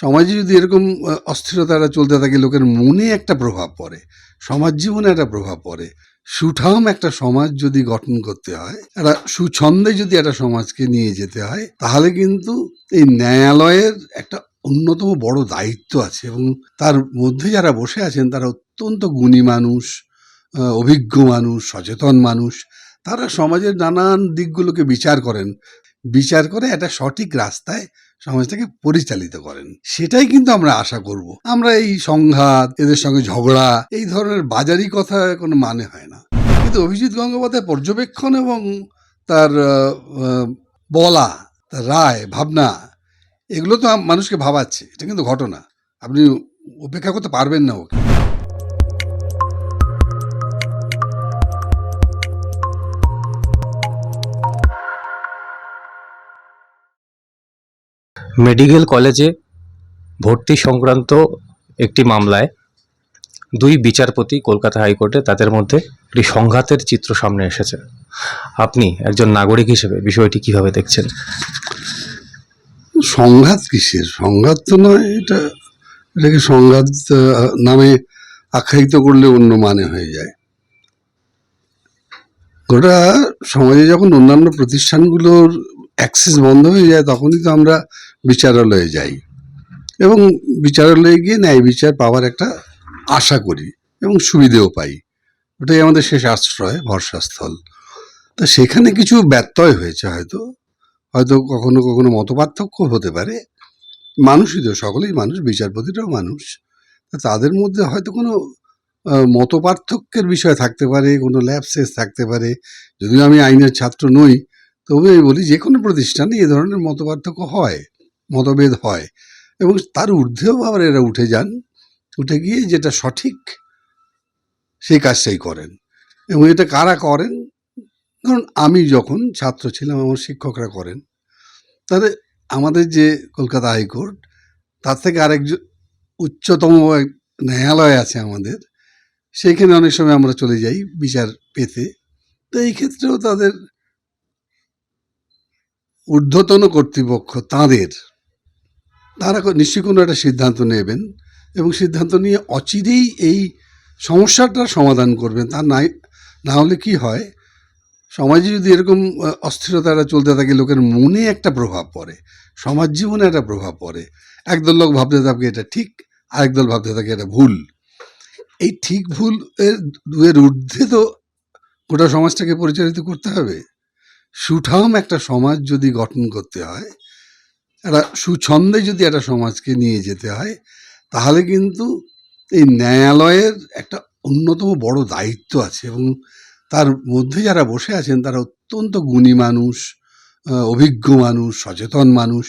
সমাজে যদি এরকম অস্থিরতাটা চলতে থাকে লোকের মনে একটা প্রভাব পড়ে, সমাজ জীবনে একটা প্রভাব পড়ে। সুঠাম একটা সমাজ যদি গঠন করতে হয়, একটা সুছন্দে যদি একটা সমাজকে নিয়ে যেতে হয়, তাহলে কিন্তু এই ন্যায়ালয়ের একটা অন্যতম বড় দায়িত্ব আছে এবং তার মধ্যে যারা বসে আছেন তারা অত্যন্ত গুণী মানুষ, অভিজ্ঞ মানুষ, সচেতন মানুষ। তারা সমাজের নানান দিকগুলোকে বিচার করেন। বিচার করে একটা সঠিক রাস্তায় সমাজটাকে পরিচালিত করেন। সেটাই কিন্তু আমরা আশা করব। আমরা এই সংঘাত, এদের সঙ্গে ঝগড়া, এই ধরনের বাজারি কথা কোনো মানে হয় না। কিন্তু অভিজিৎ গঙ্গোপাধ্যায় পর্যবেক্ষণ এবং তার বলা, তার রায়, ভাবনা এগুলো তো মানুষকে ভাবাচ্ছে। এটা কিন্তু ঘটনা। আপনি উপেক্ষা করতে পারবেন না ওকে। মেডিকেল কলেজে ভর্তি সংক্রান্ত একটি মামলায় দুই বিচারপতি কলকাতা হাইকোর্টে তাদের মধ্যে একটি সংঘাতের চিত্র সামনে এসেছে আপনি একজন নাগরিক হিসেবে বিষয়টি কীভাবে দেখছেন সংঘাত কিসের? সংঘাত তো নয়, এটা এটাকে সংঘাত নামে আখ্যায়িত করলে অন্য মানে হয়ে যায়। গোটা সমাজে যখন অন্যান্য প্রতিষ্ঠানগুলোর অ্যাক্সেস বন্ধ হয়ে যায় তখনই তো আমরা বিচারালয়ে যাই এবং বিচারালয়ে গিয়ে ন্যায় বিচার পাওয়ার একটা আশা করি এবং সুবিধেও পাই। ওটাই আমাদের শেষ আশ্রয়, ভরসাস্থল। তো সেখানে কিছু ব্যত্যয় হয়েছে হয়তো। হয়তো কখনো, কখনো মতপার্থক্য হতে পারে। মানুষই তো সকলেই মানুষ, বিচারপতিরাও মানুষ। তাদের মধ্যে হয়তো কোনো আ মতপার্থক্যের বিষয় থাকতে পারে, কোনো ল্যাপসেস থাকতে পারে। যদিও আমি আইনের ছাত্র নই, তবু আমি বলি যে কোনো প্রতিষ্ঠানে এ ধরনের মতপার্থক্য হয়, মতভেদ হয় এবং তার ঊর্ধ্বেও আবার এরা উঠে যান। উঠে গিয়ে যেটা সঠিক সেই কাজটাই করেন এবং এটা কারা করেন? ধরুন আমি যখন ছাত্র ছিলাম আমার শিক্ষকরা করেন। তাহলে আমাদের যে কলকাতা হাইকোর্ট তার থেকে আরেক জ উচ্চতম এক ন্যায়ালয় আছে আমাদের। সেইখানে অনেক সময় আমরা চলে যাই বিচার পেতে। তো এই ক্ষেত্রেও তাদের ঊর্ধ্বতন কর্তৃপক্ষ তাঁদের, তারা নিশ্চয়ই কোনো একটা সিদ্ধান্ত নেবেন এবং সিদ্ধান্ত নিয়ে অচিরেই এই সমস্যাটার সমাধান করবেন। তা নাই না হলে কি হয়? সমাজে যদি এরকম অস্থিরতাটা চলতে থাকে লোকের মনে একটা প্রভাব পড়ে, সমাজ জীবনে একটা প্রভাব পড়ে। একদল লোক ভাবতে থাকে এটা ঠিক, আরেক দল ভাবতে থাকে এটা ভুল। এই ঠিক ভুল এর ২ এর ঊর্ধ্বে তো গোটা সমাজটাকে পরিচালিত করতে হবে। সুঠাম একটা সমাজ যদি গঠন করতে হয়, একটা সুছন্দে যদি একটা সমাজকে নিয়ে যেতে হয়, তাহলে কিন্তু এই ন্যায়ালয়ের একটা অন্যতম বড় দায়িত্ব আছে এবং তার মধ্যে যারা বসে আছেন তারা অত্যন্ত গুণী মানুষ, অভিজ্ঞ মানুষ, সচেতন মানুষ।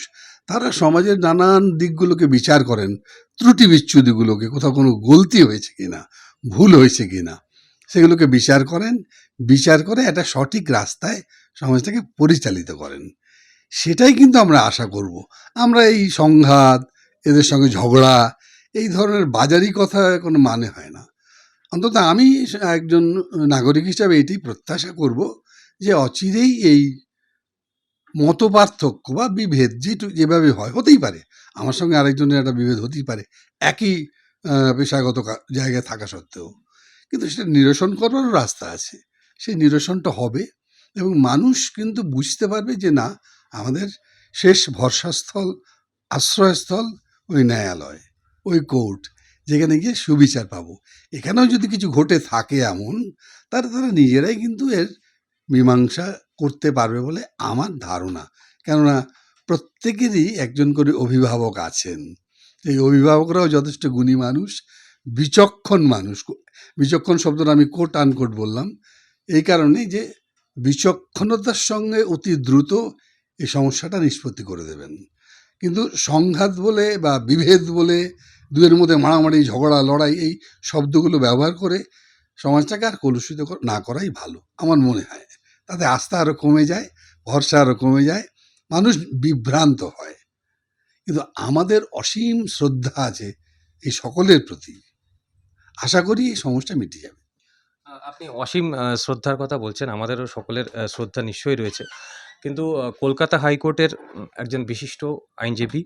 তারা সমাজের নানান দিকগুলোকে বিচার করেন। ত্রুটি বিচ্যুতিগুলোকে, কোথাও কোনো গলতি হয়েছে কিনা, ভুল হয়েছে কিনা সেগুলোকে বিচার করেন। বিচার করে একটা সঠিক রাস্তায় সমাজটাকে পরিচালিত করেন। সেটাই কিন্তু আমরা আশা করব। আমরা এই সংঘাত, এদের সঙ্গে ঝগড়া, এই ধরনের বাজারি কথা কোনো মানে হয় না। অন্তত আমি একজন নাগরিক হিসাবে এটাই প্রত্যাশা করব যে অচিরেই এই মতপার্থক্য বা বিভেদ যেটু যেভাবে হয়, হতেই পারে। আমার সঙ্গে আরেকজনের একটা বিভেদ হতেই পারে। একই পেশাগত জায়গায় থাকা সত্ত্বেও। কিন্তু সেটা নিরসন করারও রাস্তা আছে। সেই নিরসনটা হবে এবং মানুষ কিন্তু বুঝতে পারবে যে না আমাদের শেষ ভরসাস্থল, আশ্রয়স্থল ওই ন্যায়ালয়, ওই কোর্ট যেখানে গিয়ে সুবিচার পাবো। এখানেও যদি কিছু ঘটে থাকে এমন, তাহলে তারা নিজেরাই কিন্তু এর মীমাংসা করতে পারবে বলে আমার ধারণা। কেননা প্রত্যেকেরই একজন করে অভিভাবক আছেন। এই অভিভাবকরাও যথেষ্ট গুণী মানুষ, বিচক্ষণ মানুষ। বিচক্ষণ শব্দটা আমি কোট আনকোট বললাম। এই কারণেই যে বিচক্ষণতার সঙ্গে অতি দ্রুত এই সমস্যাটা নিষ্পত্তি করে দেবেন। কিন্তু সংঘাত বলে বা বিভেদ বলে দুয়ের মধ্যে মারামারি, ঝগড়া, লড়াই এই শব্দগুলো ব্যবহার করে সমাজটাকে আর কলুষিত না করাই ভালো। আমার মনে হয়। তাতে আস্থা আরও কমে যায়, ভরসা আরও কমে যায়, মানুষ বিভ্রান্ত হয়। কিন্তু আমাদের অসীম শ্রদ্ধা আছে এই সকলের প্রতি। আশা করি এই সমস্যা মিটে যাবে। আপনি অসীম শ্রদ্ধার কথা বলছেন। আমাদেরও সকলের শ্রদ্ধা নিশ্চয়ই রয়েছে। কিন্তু কলকাতা হাইকোর্টের একজন বিশিষ্ট আইনজীবী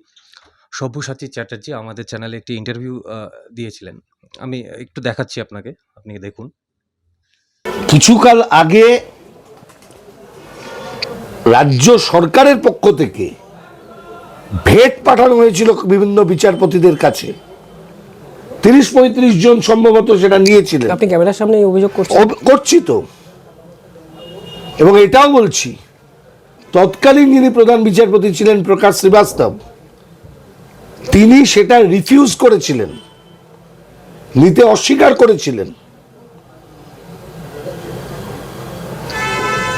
সব্যসাচী চ্যাটার্জি আমাদের চ্যানেলে একটি ইন্টারভিউ দিয়েছিলেন আমি একটু দেখাচ্ছি আপনাকে আপনি দেখুন কিছুকাল আগে রাজ্য সরকারের পক্ষ থেকে ভেট পাঠানো হয়েছিল বিভিন্ন বিচারপতিদের কাছে তিরিশ পঁয়ত্রিশ জন সম্ভবত সেটা নিয়েছিলেন। আপনি ক্যামেরার সামনে অভিযোগ করছেন? করছি তো। এবং এটাও বলছি তৎকালীন যিনি প্রধান বিচারপতি ছিলেন প্রকাশ শ্রীবাস্তব তিনি সেটা রিফিউজ করেছিলেন নিতে অস্বীকার করেছিলেন।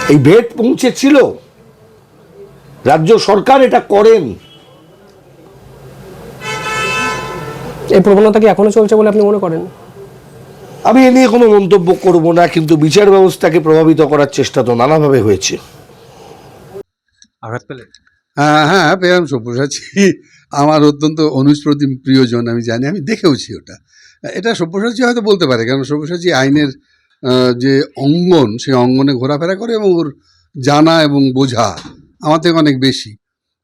এই ভেট পৌঁছেছিল। রাজ্য সরকার এটা করেন। এই প্রবণতা কি এখনও চলছে বলে আপনি মনে করেন? আমি এ নিয়ে কোনো মন্তব্য করব না কিন্তু বিচার ব্যবস্থাকে প্রভাবিত করার চেষ্টা তো নানাভাবে হয়েছে। আঘাত পেলেন হ্যাঁ হ্যাঁ পেলাম সব্যসাচী। আমার অত্যন্ত অনুস্প্রতিম প্রিয়জন আমি জানি আমি দেখেওছি ওটা। এটা সব্যসাচী হয়তো বলতে পারে কারণ সব্যসাচী আইনের যে অঙ্গন সেই অঙ্গনে ঘোরাফেরা করে এবং ওর জানা এবং বোঝা আমার থেকে অনেক বেশি।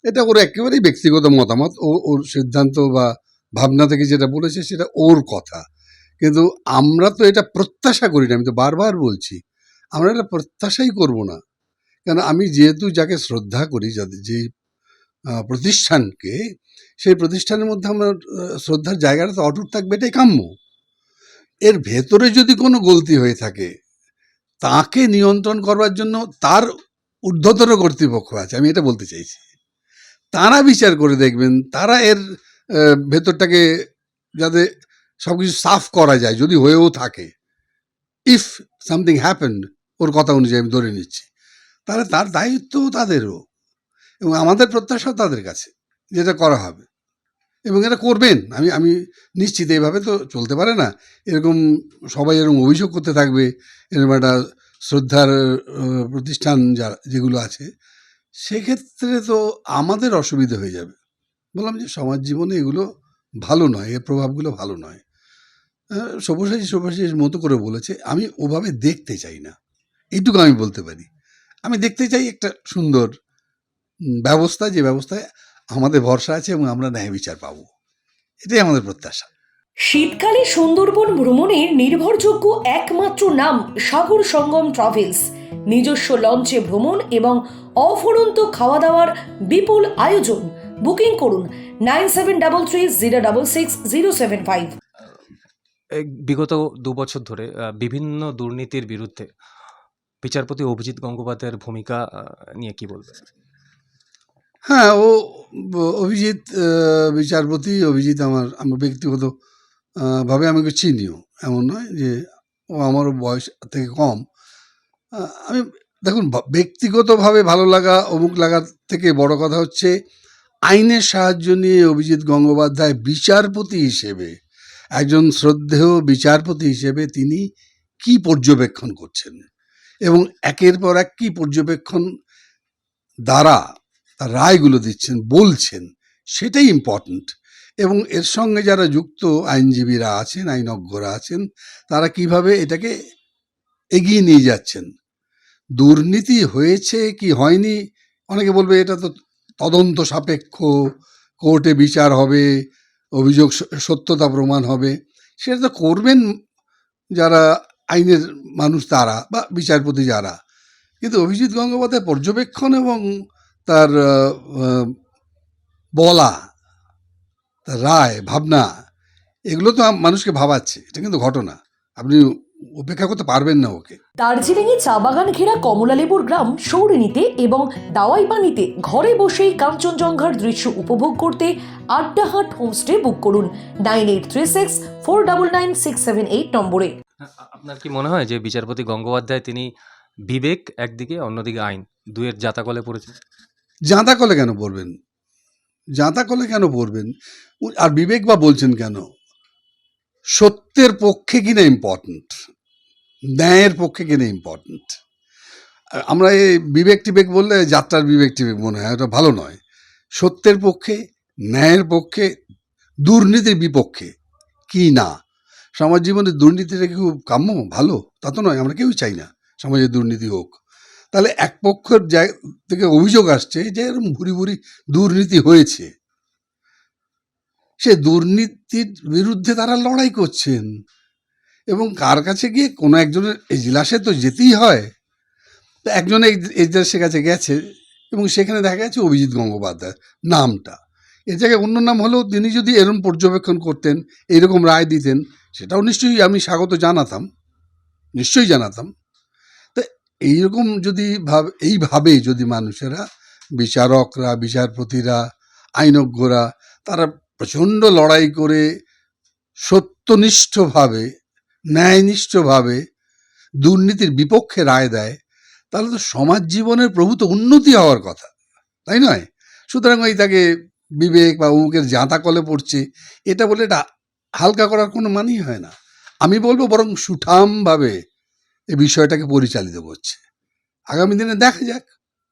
এটা ওর একেবারেই ব্যক্তিগত মতামত ও ওর সিদ্ধান্ত বা ভাবনা থেকে যেটা বলেছে সেটা ওর কথা। কিন্তু আমরা তো এটা প্রত্যাশা করি না, আমি তো বারবার বলছি, আমরা এটা প্রত্যাশাই করব না। কেন আমি যেহেতু যাকে শ্রদ্ধা করি যাদের যে প্রতিষ্ঠানকে, সেই প্রতিষ্ঠানের মধ্যে আমার শ্রদ্ধার জায়গাটা তো অটুট থাকবে, এটাই কাম্য। এর ভেতরে যদি কোনো গলতি হয়ে থাকে, তাকে নিয়ন্ত্রণ করবার জন্য তার ঊর্ধ্বতর কর্তৃপক্ষ আছে, আমি এটা বলতে চাইছি। তারা বিচার করে দেখবেন, তারা এর ভেতরটাকে যাতে সব কিছু সাফ করা যায়, যদি হয়েও থাকে। ইফ সামথিং হ্যাপেন ওর কথা অনুযায়ী আমি ধরে নিচ্ছি। তাহলে তার দায়িত্ব তাদেরও এবং আমাদের প্রত্যাশাও তাদের কাছে যেটা করা হবে এবং এটা করবেন। আমি আমি নিশ্চিত এইভাবে তো চলতে পারে না। এরকম সবাই এরকম অভিযোগ করতে থাকবে, এরকম একটা শ্রদ্ধার প্রতিষ্ঠান যা, যেগুলো আছে, সেক্ষেত্রে তো আমাদের অসুবিধা হয়ে যাবে। বললাম যে সমাজ জীবনে এগুলো ভালো নয়, এর প্রভাবগুলো ভালো নয়। সব্যসাচী সব্যসাচীর মতো করে বলেছে, আমি ওভাবে দেখতে চাই না। এইটুকু আমি বলতে পারি। আমি দেখতে চাই একটা সুন্দর ব্যবস্থা, যে ব্যবস্থায় আমাদের ভরসা আছে এবং আমরা ন্যায় বিচার পাবো। এটাই আমাদের প্রত্যাশা। শীতকালে সুন্দরবন ভ্রমণের নির্ভরযোগ্য একমাত্র নাম সাগর সঙ্গম ট্রাভেলস। নিজস্ব লঞ্চে ভ্রমণ এবং অফুরন্ত খাওয়া দাওয়ার বিপুল আয়োজন। বুকিং করুন nine seven double three zero double six zero seven five. বিগত দু বছর ধরে বিভিন্ন দুর্নীতির বিরুদ্ধে বিচারপতি অভিজিৎ গঙ্গোপাধ্যায়ের ভূমিকা নিয়ে কি বলবেন? হ্যাঁ ও অভিজিৎ বিচারপতি অভিজিৎ আমার আমার ব্যক্তিগত ভাবে আমাকে চিনিও। এমন নয় যে ও আমারও বয়স থেকে কম। আমি দেখুন ব্যক্তিগতভাবে ভালো লাগা অমুক লাগার থেকে বড় কথা হচ্ছে আইনের সাহায্য নিয়ে অভিজিৎ গঙ্গোপাধ্যায় বিচারপতি হিসেবে, একজন শ্রদ্ধেয় বিচারপতি হিসেবে তিনি কি পর্যবেক্ষণ করছেন? এবং একের পর এক কি পর্যবেক্ষণ দ্বারা তার রায়গুলো দিচ্ছেন, বলছেন, সেটাই ইম্পর্ট্যান্ট এবং এর সঙ্গে যারা যুক্ত আইনজীবীরা আছেন, আইনজ্ঞরা আছেন, তারা কীভাবে এটাকে এগিয়ে নিয়ে যাচ্ছেন? দুর্নীতি হয়েছে কি হয়নি? অনেকে বলবে এটা তো তদন্ত সাপেক্ষ, কোর্টে বিচার হবে, অভিযোগ সত্যতা প্রমাণ হবে। সেটা তো করবেন যারা আইনের মানুষ তারা বা বিচারপতি যারা। কিন্তু অভিজিৎ গঙ্গোপাধ্যায় পর্যবেক্ষণ এবং তার বলা, তার রায়, ভাবনা, এগুলো তো মানুষকে ভাবাচ্ছে। এটা কিন্তু ঘটনা। আপনি উপেক্ষা করতে পারবেন না ওকে। দার্জিলিংয়ে চা বাগান ঘেরা কমলালেবুর গ্রাম সৌরিনীতে এবং দাওয়াই পানিতে ঘরে বসেই কাঞ্চনজঙ্ঘার দৃশ্য উপভোগ করতে আড্ডাহাট হোমস্টে বুক করুন nine eight three six four double nine six seven eight নম্বরে। আপনার কি মনে হয় যে বিচারপতি গঙ্গোপাধ্যায় তিনি বিবেক একদিকে অন্যদিকে আইন দুয়ের জাতাকলে পড়েছে? জাঁতা কলে কেন পড়বেন? জাঁতা কলে কেন পড়বেন? আর বিবেক বা বলছেন কেন? সত্যের পক্ষে কিনা ইম্পর্ট্যান্ট ন্যায়ের পক্ষে কিনা ইম্পর্ট্যান্ট আমরা এই বিবেক টিবেক বললে যাত্রার বিবেক টিবেক মনে হয় ওটা ভালো নয়। সত্যের পক্ষে, ন্যায়ের পক্ষে, দুর্নীতির বিপক্ষে কি না? সমাজ জীবনে দুর্নীতিটা খুব কাম্য? ভালো, তা তো নয়, আমরা কেউই চাই না সমাজে দুর্নীতি হোক। তাহলে এক পক্ষের জায়গা থেকে অভিযোগ আসছে যে এরকম ভুরি ভুরি দুর্নীতি হয়েছে। সে দুর্নীতির বিরুদ্ধে তারা লড়াই করছেন। এবং কার কাছে গিয়ে কোনো একজনের এজলাসে তো যেতেই হয়। তো একজন এই এজলাসের কাছে গেছে এবং সেখানে দেখা গেছে অভিজিৎ গঙ্গোপাধ্যায় নামটা। এর জায়গায় অন্য নাম হলেও তিনি যদি এরম পর্যবেক্ষণ করতেন এইরকম রায় দিতেন, সেটাও নিশ্চয়ই আমি স্বাগত জানাতাম। নিশ্চয়ই জানাতাম। তো এইরকম যদি ভাব, এইভাবে যদি মানুষেরা বিচারকরা, বিচারপতিরা, আইনজ্ঞরা, তারা প্রচণ্ড লড়াই করে সত্যনিষ্ঠভাবে, ন্যায়নিষ্ঠভাবে দুর্নীতির বিপক্ষে রায় দেয়, তাহলে তো সমাজ জীবনের প্রভূত উন্নতি হওয়ার কথা, তাই নয়? সুতরাং ওই তাকে বিবেক বা অমুকের জাঁতা কলে পড়ছে, এটা বলে এটা হালকা করার কোনো মানেই হয় না। আমি বলব বরং সুঠামভাবে এই বিষয়টাকে পরিচালিত করছে। আগামী দিনে দেখা যাক,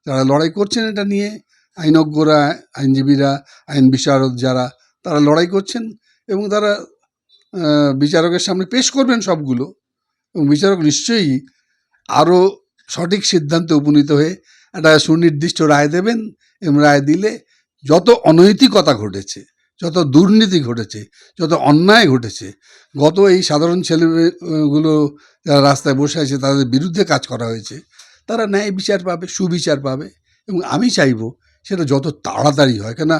যারা লড়াই করছেন এটা নিয়ে, আইনজ্ঞরা, আইনজীবীরা, আইন বিশারদ যারা তারা লড়াই করছেন এবং তারা বিচারকের সামনে পেশ করবেন সবগুলো। এবং বিচারক নিশ্চয়ই আরও সঠিক সিদ্ধান্তে উপনীত হয়ে একটা সুনির্দিষ্ট রায় দেবেন এবং রায় দিলে যত অনৈতিকতা ঘটেছে, যত দুর্নীতি ঘটেছে, যত অন্যায় ঘটেছে, গত এই সাধারণ ছেলেগুলো যারা রাস্তায় বসে আছে তাদের বিরুদ্ধে কাজ করা হয়েছে, তারা ন্যায় বিচার পাবে, সুবিচার পাবে। এবং আমি চাইব সেটা যত তাড়াতাড়ি হয়। কেন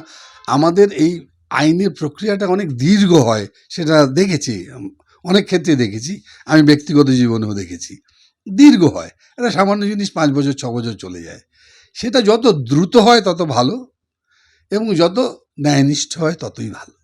আমাদের এই আইনের প্রক্রিয়াটা অনেক দীর্ঘ হয়, সেটা দেখেছি অনেক ক্ষেত্রে দেখেছি, আমি ব্যক্তিগত জীবনেও দেখেছি। দীর্ঘ হয়, একটা সামান্য জিনিস পাঁচ বছর, ছ বছর চলে যায়। সেটা যত দ্রুত হয় তত ভালো, এবং যত ন্যায়নিষ্ঠ হয় ততই ভালো।